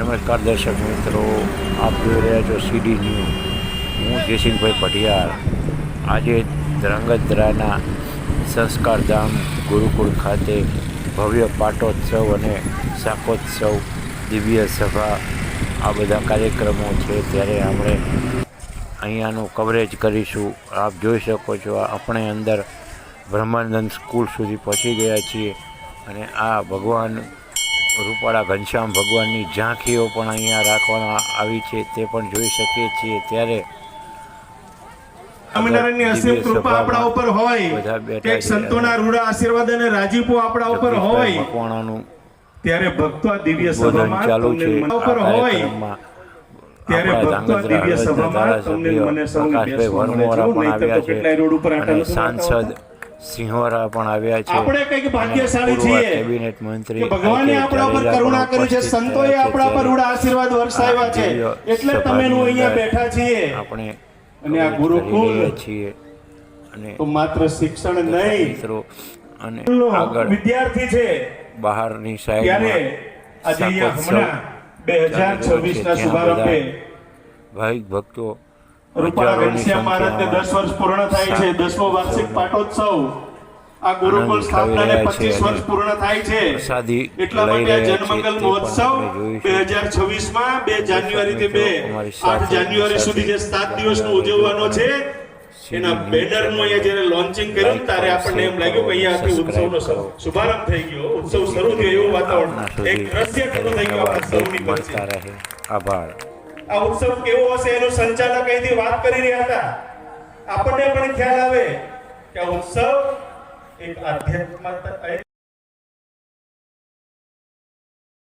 નમસ્કાર દર્શક મિત્રો આપ જોઈ રહ્યા છો સીડી ન્યૂઝ હું જયસિંહભાઈ પઢિયાર. આજે ધ્રાંગધ્રાના સંસ્કાર ધામ ગુરુકુળ ખાતે ભવ્ય પાટોત્સવ અને શાકોત્સવ દિવ્ય સભા આ બધા કાર્યક્રમો છે. ત્યારે આપણે અહીંયાનું કવરેજ કરીશું. આપ જોઈ શકો છો આપણે અંદર બ્રહ્માનંદ સ્કૂલ સુધી પહોંચી ગયા છીએ અને આ ભગવાન રૂપાળા ઘનશ્યામ ભગવાનની ઝાંખીઓ પણ અહીંયા રાખવામાં આવી છે તે પણ જોઈ શકીએ છીએ. ત્યારે સ્વામિનારાયણની અસીમ કૃપા આપણા ઉપર હોય. કે સંતોના રૂડા આશીર્વાદ અને રાજીપો આપણા ઉપર હોય. મકવાણાનું ત્યારે ભક્તો આ દિવ્ય સભામાં ચાલુ છે. તમને ઉપર હોય. ત્યારે ભક્તો આ દિવ્ય સભામાં તમને મને સૌને પ્રકાશભાઈ બેસવા મળે વરમોરા છે. તો કેટલાય રોડ ઉપર છે આટા અને નથી સાંસદ સિંહોરા પણ આવ્યા છે. આપણે કંઈક ભાગ્યશાળી છીએ કેબિનેટ મંત્રી ભગવાને આપણા પર કરુણા કરી છે સંતોએ આપણા પર ઉડા આશીર્વાદ વરસાવ્યા છે. એટલે તમે નું અહીંયા બેઠા છીએ. આપણે અને આ ગુરુકુળ છીએ. અને તો માત્ર શિક્ષણ નહીં મિત્રો અને આગળ વિદ્યાર્થી છે. બહારની સાઈડમાં આજે હમણાં બે હજાર છવ્વીસ ના ત્યાં શુભારંભે ભાઈ ભક્તો રૂપાળા ઘનશ્યામ મહારાજને દસ વર્ષ પૂર્ણ થાય છે. દસમો વાર્ષિક પાટોત્સવ. આ ગુરુકુળ સ્થાપનાને ઉઠાવી રહ્યા છે પચીસ વર્ષ પૂર્ણ થાય છે. એટલા માટે આ જનમંગલ મહોત્સવ બે હજાર છવ્વીસમાં બે જાન્યુઆરી થી બે આઠ જાન્યુઆરી સુધી જે સાત દિવસનો ઉજવવાનો છે એના બેનરનું અહીંયા જ્યારે લોન્ચિંગ કર્યું ત્યારે આપણને એમ લાગ્યું કે ઉત્સવનો શુભારંભ થઈ ગયો. ઉત્સવ શરૂ થયો એવું વાતાવરણ. એક થઈ ગયું આપણા સૌની આભાર. આ ઉત્સવ કેવો હશે એનું સંચાલક અહીંથી વાત કરી રહ્યા હતા. આપણને પણ ખ્યાલ આવે કે ઉત્સવ એક આધ્યાત્મક